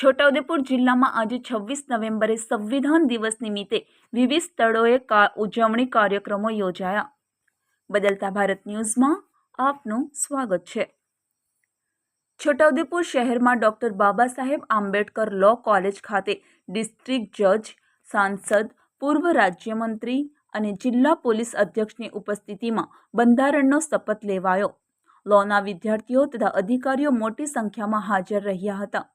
છોટાઉદેપુર જિલ્લામાં આજે છવ્વીસ નવેમ્બરે સંવિધાન દિવસ નિમિત્તે વિવિધ સ્થળોએ ઉજવણી કાર્યક્રમો યોજાયા. બદલતા ભારત ન્યૂઝમાં આપનું સ્વાગત છે. છોટાઉદેપુર શહેરમાં doctor Baba Saheb Ambedkar law college ખાતે ડિસ્ટ્રિક્ટ જજ, સાંસદ, પૂર્વ રાજ્યમંત્રી અને જિલ્લા પોલીસ અધ્યક્ષની ઉપસ્થિતિમાં બંધારણનો શપથ લેવાયો. લોના વિદ્યાર્થીઓ તથા અધિકારીઓ મોટી સંખ્યામાં હાજર રહ્યા હતા.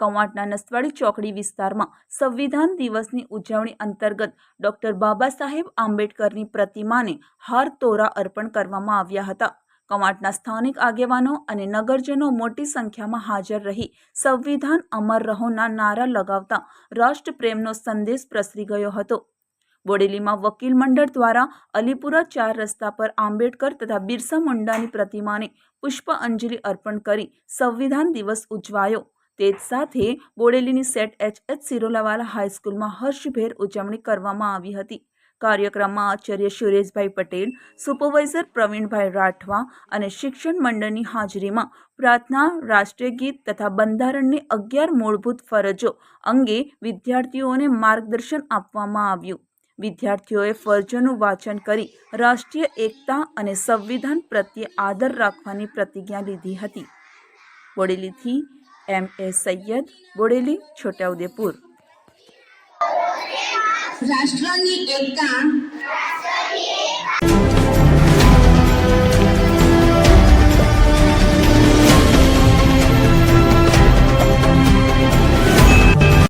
કવાંટના નસવાડી ચોકડી વિસ્તારમાં સંવિધાન દિવસની ઉજવણી અંતર્ગત ડોક્ટર બાબા સાહેબ આંબેડકરની પ્રતિમાને હાર તોરા અર્પણ કરવામાં આવ્યા હતા. કવાંટના સ્થાનિક આગેવાનો અને નગરજનો મોટી સંખ્યામાં હાજર રહી સંવિધાન અમર રહોના નારા લગાવતા રાષ્ટ્રપ્રેમનો સંદેશ પ્રસરી ગયો હતો. બોડેલીમાં વકીલ મંડળ દ્વારા અલીપુરા ચાર રસ્તા પર આંબેડકર તથા બિરસા મુંડાની પ્રતિમાને પુષ્પ અંજલિ અર્પણ કરી સંવિધાન દિવસ ઉજવાયો. તે સાથે બોડેલીની સેટ એચ એચ સિરોલાવાલા હાઈસ્કૂલમાં હર્ષભેર ઉજવણી કરવામાં આવી હતી. કાર્યક્રમમાં આચાર્ય સુરેશભાઈ પટેલ, સુપરવાઇઝર પ્રવીણભાઈ રાઠવા અને શિક્ષણ મંડળની હાજરીમાં પ્રાર્થના, રાષ્ટ્રીય ગીત તથા બંધારણની અગિયાર મૂળભૂત ફરજો અંગે વિદ્યાર્થીઓને માર્ગદર્શન આપવામાં આવ્યું. વિદ્યાર્થીઓએ ફરજોનું વાંચન કરી રાષ્ટ્રીય એકતા અને સંવિધાન પ્રત્યે આદર રાખવાની પ્રતિજ્ઞા લીધી હતી. બોડેલીથી એમ એ સૈયદ બોડેલી છોટાઉદેપુર. રાષ્ટ્રની એકતા